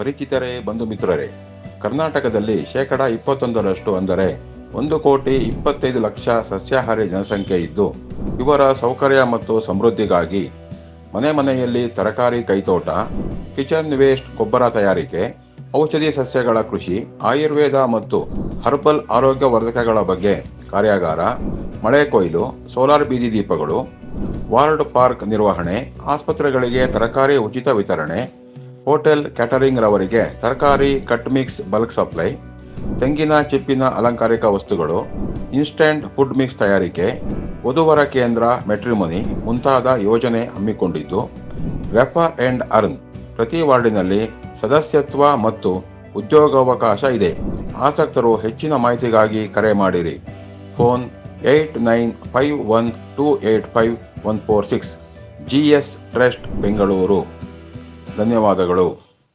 ಪರಿಚಿತರೇ ಬಂಧು ಮಿತ್ರರೇ, ಕರ್ನಾಟಕದಲ್ಲಿ ಶೇಕಡ ಇಪ್ಪತ್ತೊಂದರಷ್ಟು ಅಂದರೆ ಒಂದು ಕೋಟಿ ಇಪ್ಪತ್ತೈದು ಲಕ್ಷ ಸಸ್ಯಾಹಾರಿ ಜನಸಂಖ್ಯೆ ಇದ್ದು, ಇವರ ಸೌಕರ್ಯ ಮತ್ತು ಸಮೃದ್ಧಿಗಾಗಿ ಮನೆ ಮನೆಯಲ್ಲಿ ತರಕಾರಿ ಕೈತೋಟ, ಕಿಚನ್ ವೇಸ್ಟ್ ಗೊಬ್ಬರ ತಯಾರಿಕೆ, ಔಷಧಿ ಸಸ್ಯಗಳ ಕೃಷಿ, ಆಯುರ್ವೇದ ಮತ್ತು ಹರ್ಬಲ್ ಆರೋಗ್ಯ ವರ್ಧಕಗಳ ಬಗ್ಗೆ ಕಾರ್ಯಾಗಾರ, ಮಳೆ ಕೊಯ್ಲು, ಸೋಲಾರ್ ಬೀದಿ ದೀಪಗಳು, ವಾರ್ಡ್ ಪಾರ್ಕ್ ನಿರ್ವಹಣೆ, ಆಸ್ಪತ್ರೆಗಳಿಗೆ ತರಕಾರಿ ಉಚಿತ ವಿತರಣೆ ಹೋಟೆಲ್ ಕ್ಯಾಟರಿಂಗ್ ರವರಿಗೆ ತರಕಾರಿ, ಕಟ್ ಮಿಕ್ಸ್, ಬಲ್ಕ್ ಸಪ್ಲೈ, ತೆಂಗಿನ, ಚಿಪ್ಪಿನ ಅಲಂಕಾರಿಕ ವಸ್ತುಗಳು, ಇನ್ಸ್ಟಂಟ್ ಫುಡ್ ಮಿಕ್ಸ್ ತಯಾರಿಕೆ, ವಧುವರ ಕೇಂದ್ರ, ಮೆಟ್ರಿಮೊನಿ ಮುಂತಾದ ಯೋಜನೆ ಹಮ್ಮಿಕೊಂಡಿದ್ದು ರೆಫರ್ ಅಂಡ್ ಅರ್ನ್ ಪ್ರತಿ ವಾರ್ಡಿನಲ್ಲಿ ಸದಸ್ಯತ್ವ ಮತ್ತು ಉದ್ಯೋಗಾವಕಾಶ ಇದೆ. ಆಸಕ್ತರು ಹೆಚ್ಚಿನ ಮಾಹಿತಿಗಾಗಿ ಕರೆ ಮಾಡಿರಿ. Phone eight nine five one two eight five one four six, G S trust, Bengaluru. ಧನ್ಯವಾದಗಳು.